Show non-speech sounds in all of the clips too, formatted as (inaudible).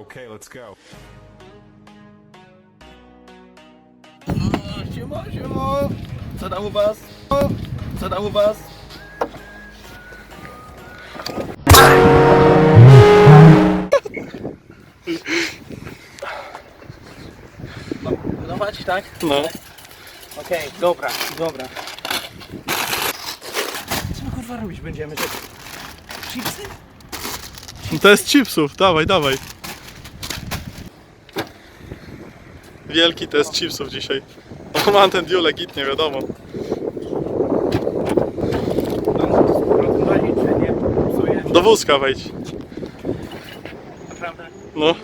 Okay, let's go. Siemo, siemo! Co tam u was? O, Co tam u was? No, budować, tak? No. Okej, dobra, dobra. Co my kurwa robić będziemy? Że... Chipsy? No to jest chipsów, dawaj, dawaj. Wielki test chipsów dzisiaj. O, mam ten diu legitnie, wiadomo. Nie? Do wózka wejdź. Naprawdę? No.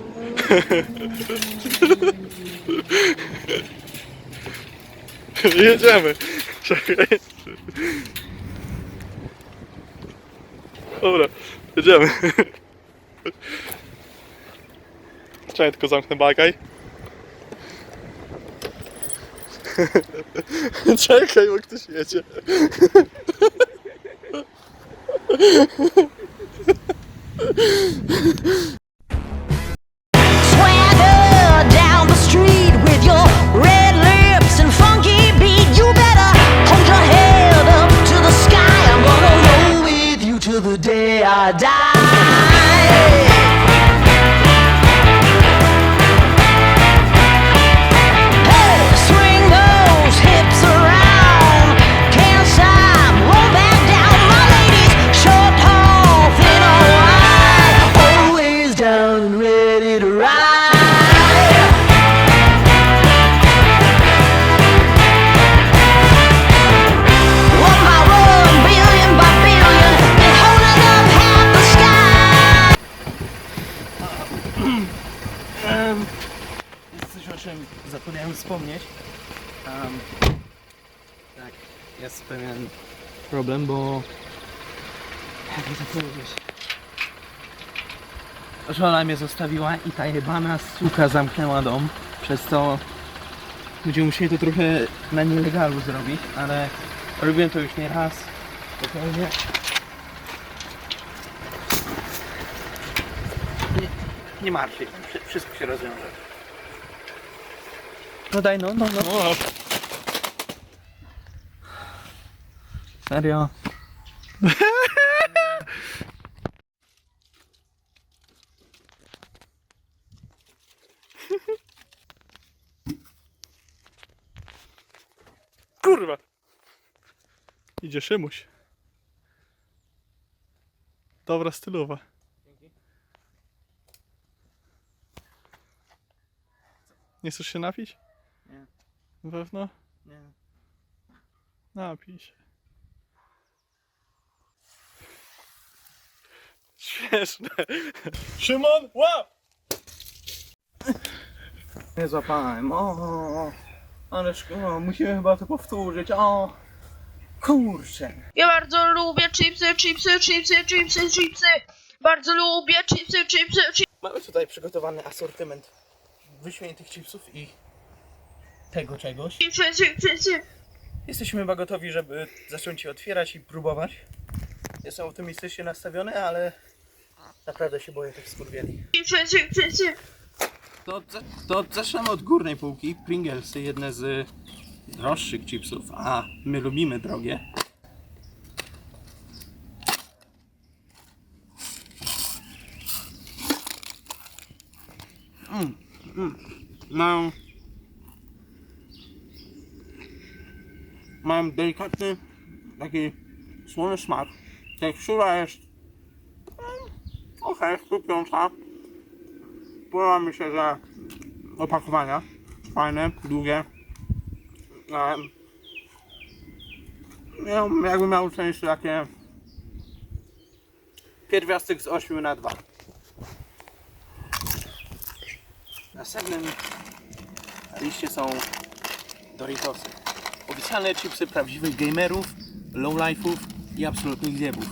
(laughs) Jedziemy. Czekaj. Dobra, jedziemy. Czekaj, tylko zamknę bagaj. (laughs) Czekaj, bo ktoś jedzie. Swagger problem, bo... Jak to powiedzieć? Żona mnie zostawiła i ta jebana suka zamknęła dom, przez co będziemy musieli to trochę na nielegalu zrobić, ale robiłem to już nie raz. Nie, nie martw się, wszy- wszystko się rozwiąże. No daj, no, no, no. Serio? (laughs) kurwa. Idzie Szymuś. Dobra stylowa. Nie chcesz się napić? Nie. Na pewno? Nie. Napij się. Śmieszne. Szymon, łap! Nie złapałem, o. Ależ, o, musimy chyba to powtórzyć, o. Kurczę. Ja bardzo lubię chipsy, chipsy, chipsy, chipsy, chipsy. Bardzo lubię chipsy, chipsy, chipsy. Mamy tutaj przygotowany asortyment wyśmienitych chipsów i tego czegoś. Chipsy, chipsy. Jesteśmy chyba gotowi, żeby zacząć je otwierać i próbować. Jestem optymistycznie nastawiony, ale naprawdę się boję tych skurwieli. To, to zaczynamy od górnej półki. Pringlesy, jedne z droższych chipsów, a my lubimy drogie. Mm, mm. Mają, mają delikatny, taki słony smak. Tekstura jest okej, skupiąca. Podoba mi się, że opakowania fajne, długie. Ja, jakby miał część takie pierwiastek z 8 na 2. Na następnym liście są Doritosy. Oficjalne chipsy prawdziwych gamerów, lowlife'ów i absolutnych zjebów.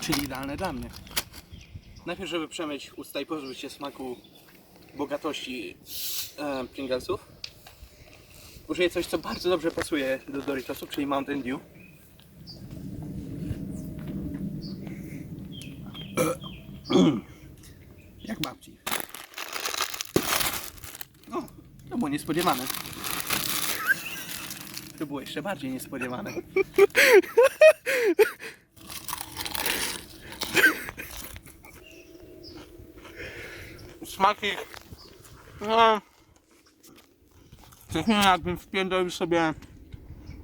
Czyli idealne dla mnie. Najpierw, żeby przemyć usta i pozbyć się smaku bogatości e, Pringlesów, użyję coś, co bardzo dobrze pasuje do Doritosów, czyli Mountain Dew. (clears throat) Jak babci. No, to było niespodziewane. To było jeszcze bardziej niespodziewane. (laughs) Smaki. No. Trochę jakbym wpiędolił sobie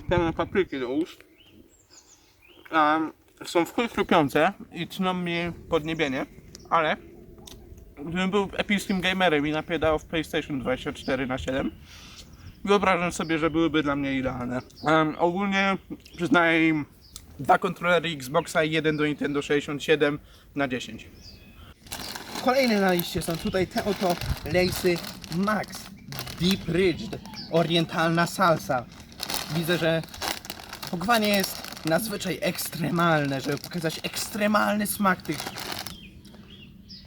pełne papryki do ust. Um, są w chrupiące i tną mi podniebienie, ale gdybym był epickim gamerem i napiedał w PlayStation 24 na 7 wyobrażam sobie, że byłyby dla mnie idealne. Um, ogólnie przyznaję im dwa kontrolery Xboxa i jeden do Nintendo 67 na 10. Kolejne na liście są tutaj te oto Lace'y Max Deep Ridged Orientalna Salsa. Widzę, że pakowanie jest nadzwyczaj ekstremalne, żeby pokazać ekstremalny smak tych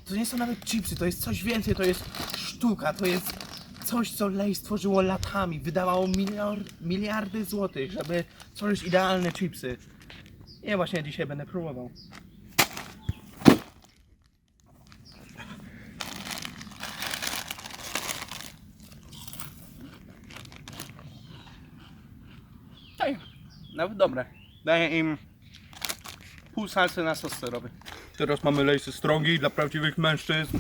to nie są nawet chipsy, to jest coś więcej, to jest sztuka, to jest coś, co Lej stworzyło latami, wydawało miliard, miliardy złotych, żeby stworzyć idealne chipsy. Ja właśnie dzisiaj będę próbował. Daję, nawet dobre. Daję im pół salsy na sos serowy. Teraz mamy lejsy strongi dla prawdziwych mężczyzn.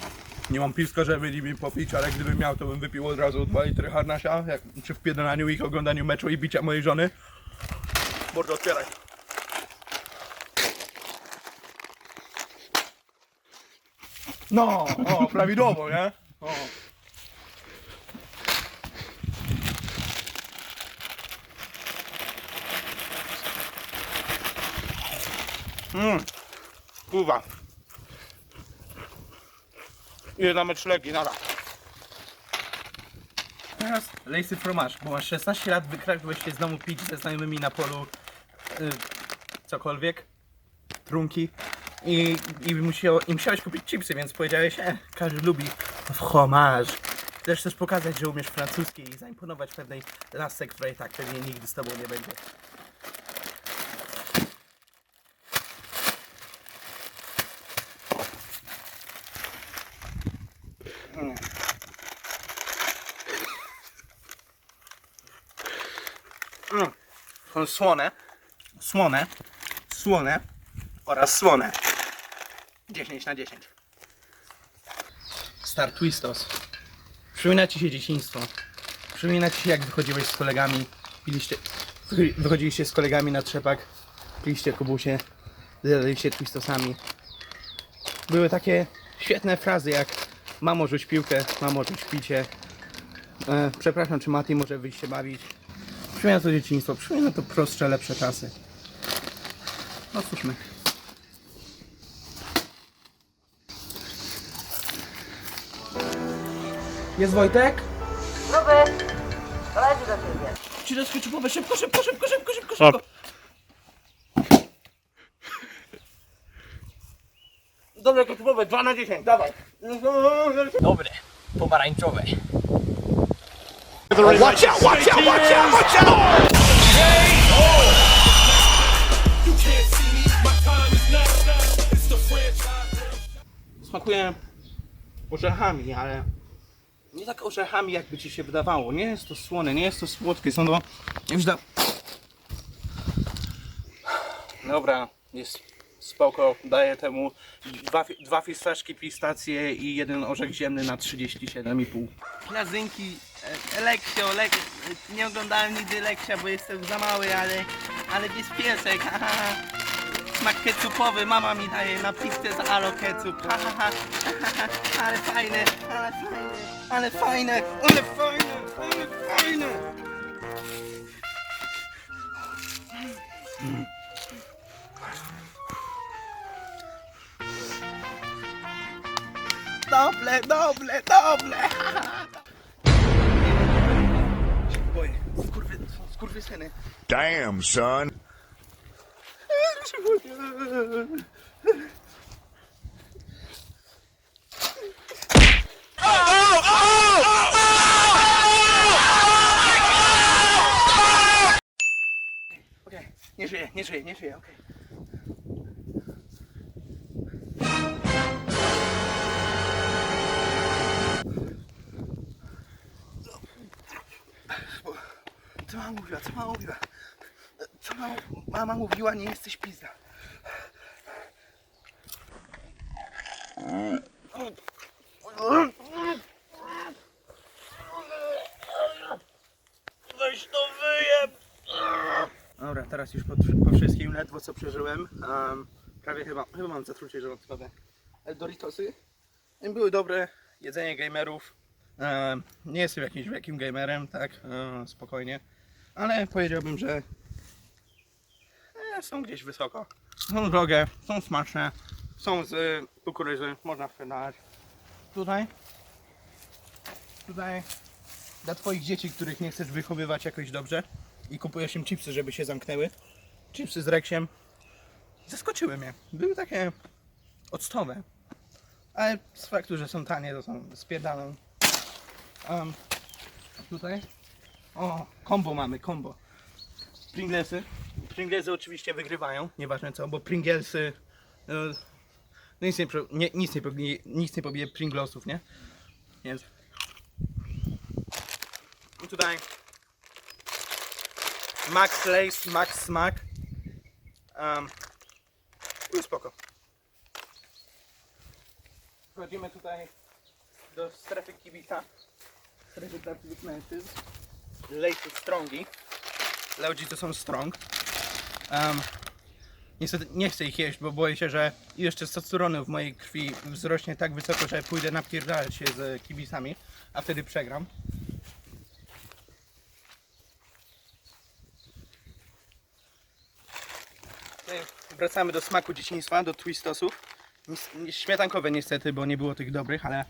Nie mam piska, żeby nimi popić, ale gdybym miał, to bym wypił od razu 2 litry harnasia, jak przy wpiedalaniu ich oglądaniu meczu i bicia mojej żony. Mordo, otwieraj. No, o, prawidłowo, nie? O. Mmm, kurwa. Ile na mecz Legii, nara. Teraz Lacey Fromage, bo masz 16 lat, wykradłeś się z domu pić ze znajomymi na polu y, cokolwiek, trunki i, i, musiał, i musiałeś kupić chipsy, więc powiedziałeś, e, każdy lubi fromage. Chcesz też pokazać, że umiesz francuski i zaimponować pewnej lasce, która i tak pewnie nigdy z tobą nie będzie. Słone, słone, słone oraz słone. 10 na 10. Star Twistos. Przypomina ci się dzieciństwo. Przypomina ci się jak wychodziłeś z kolegami, piliście, wychodzi- wychodziliście z kolegami na trzepak, piliście kubusie, zjadaliście twistosami. Były takie świetne frazy jak mamo rzuć piłkę, mamo rzuć picie. E, przepraszam, czy Mati może wyjść się bawić? Przypomina to dzieciństwo, przypomina to prostsze, lepsze czasy. No cóżmy. Jest Wojtek? Gruby, koledzy do ciebie. Ci do ketchupowe, szybko, szybko, szybko, szybko, szybko, szybko. Dobre ketchupowe, 2 na 10, dawaj. Dobre, pomarańczowe. Watch out, watch out, watch out, watch out! Smakuje orzechami, ale nie tak orzechami, jakby ci się wydawało. Nie jest to słone, nie jest to słodkie, są to już da... Dobra, jest spoko, daję temu dwa, dwa fistaszki, pistacje i jeden orzech ziemny na 37,5. Plazynki, e, Leksio, Lek, nie oglądałem nigdy Leksia, bo jestem za mały, ale, ale jest piesek, ha, ha, ha. Smak ketchupowy, mama mi daje na pizzę z alo ketchup, ha, ha, ha, ha, ha, ha. ale fajne, ale fajne, ale fajne, ale fajne, ale fajne. Doble, doble, doble! Boję, skurwy, skurwy syny. Damn, son. Nie żyję, nie żyję, nie żyję, okej. Mama mówiła, co mama mówiła? Co mama, mama mówiła, nie jesteś pizda. Weź to wyjem! Dobra, teraz już po, po wszystkim, ledwo co przeżyłem. em, prawie chyba, chyba mam zatrucie żołądkowe. Doritosy były dobre, jedzenie gamerów. Em, nie jestem jakimś wielkim gamerem, tak, e, spokojnie. Ale powiedziałbym, że e, są gdzieś wysoko. Są drogie, są smaczne, są z e, kukurydzy, można sprzedać. Tutaj, tutaj dla twoich dzieci, których nie chcesz wychowywać jakoś dobrze i kupujesz im chipsy, żeby się zamknęły. Chipsy z reksiem. Zaskoczyły mnie. Były takie octowe. Ale z faktu, że są tanie, to są spierdaną. Um, tutaj. O, combo mamy, combo. Pringlesy. Pringlesy oczywiście wygrywają, nieważne co, bo Pringlesy... e, No nic nie, nie, nic nie, pobije, nic nie pobije Pringlosów, nie? Więc... I tutaj Max Lace, Max Smack. Um, i spoko. Wchodzimy tutaj do strefy kibica. Strefy prawdziwych mężczyzn. Lace Strongi. Leodzi to są strong. Um, niestety nie chcę ich jeść, bo boję się, że ilość testosteronu w mojej krwi wzrośnie tak wysoko, że pójdę napierdalać się z kibicami, a wtedy przegram. Wracamy do smaku dzieciństwa, do twistosów. Śmietankowe niestety, bo nie było tych dobrych, ale...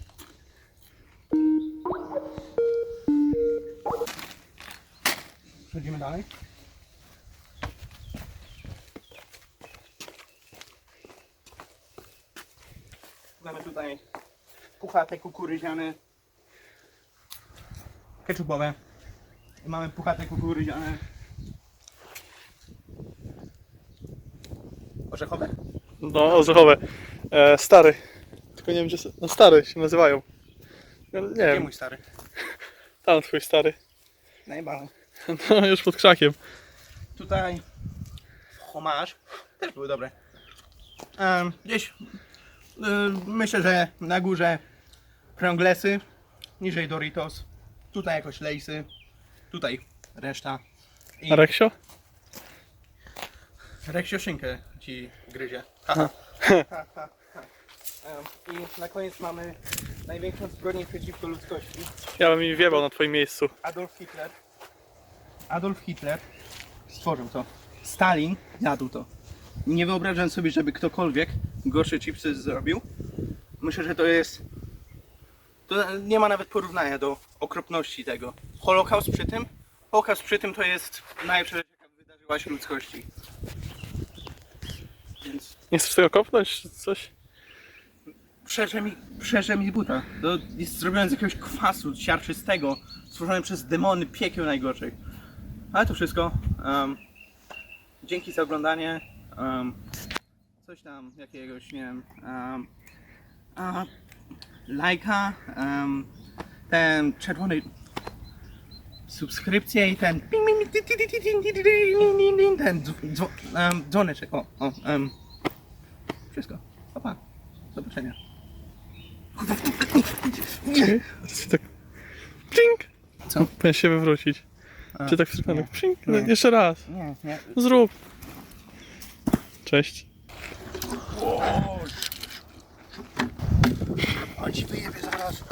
Przechodzimy dalej. Mamy tutaj puchate kukurydziane ketchupowe. I mamy puchate kukurydziane orzechowe. No, orzechowe. E, stary. Tylko nie wiem, gdzie... s- No stary się nazywają. No, nie Gdzie wiem, mój stary? (laughs) tam twój stary. Najebany. (laughs) No, już pod krzakiem. Tutaj homarz też były dobre. Em, gdzieś y, myślę, że na górze Pranglesy, niżej Doritos, tutaj jakoś Lejsy, tutaj reszta. I A Reksio? Reksio szynkę ci gryzie. Haha. (laughs) Ha, ha, ha. Em, I na koniec mamy największą zbrodnię przeciwko ludzkości. Ja bym mi wjebał na twoim miejscu. Adolf Hitler. Adolf Hitler stworzył to. Stalin jadł to. Nie wyobrażam sobie, żeby ktokolwiek gorsze chipsy zrobił. Myślę, że to jest. To nie ma nawet porównania do okropności tego. Holokaust przy tym? Holokaust przy tym to jest najlepsza rzecz, jaka wydarzyła się ludzkości. Więc Nie chcesz tego kopnąć? czy Coś? Przeże mi, przeże mi buta. To jest zrobione z jakiegoś kwasu siarczystego, stworzone przez demony piekieł najgorszych. Ale to wszystko. Um, dzięki za oglądanie. Um, coś tam jakiegoś, nie wiem. Um, a, lajka. Um, ten czerwony subskrypcję i ten ten dzwoneczek. O, o, um. Wszystko. Pa, pa. Do zobaczenia. Tak. Cink. Co? Powinien się wywrócić. A, Czy tak przypadek? No, Nie. jeszcze raz. Nie, nie. Zrób. Cześć. On ci wyjebie zaraz.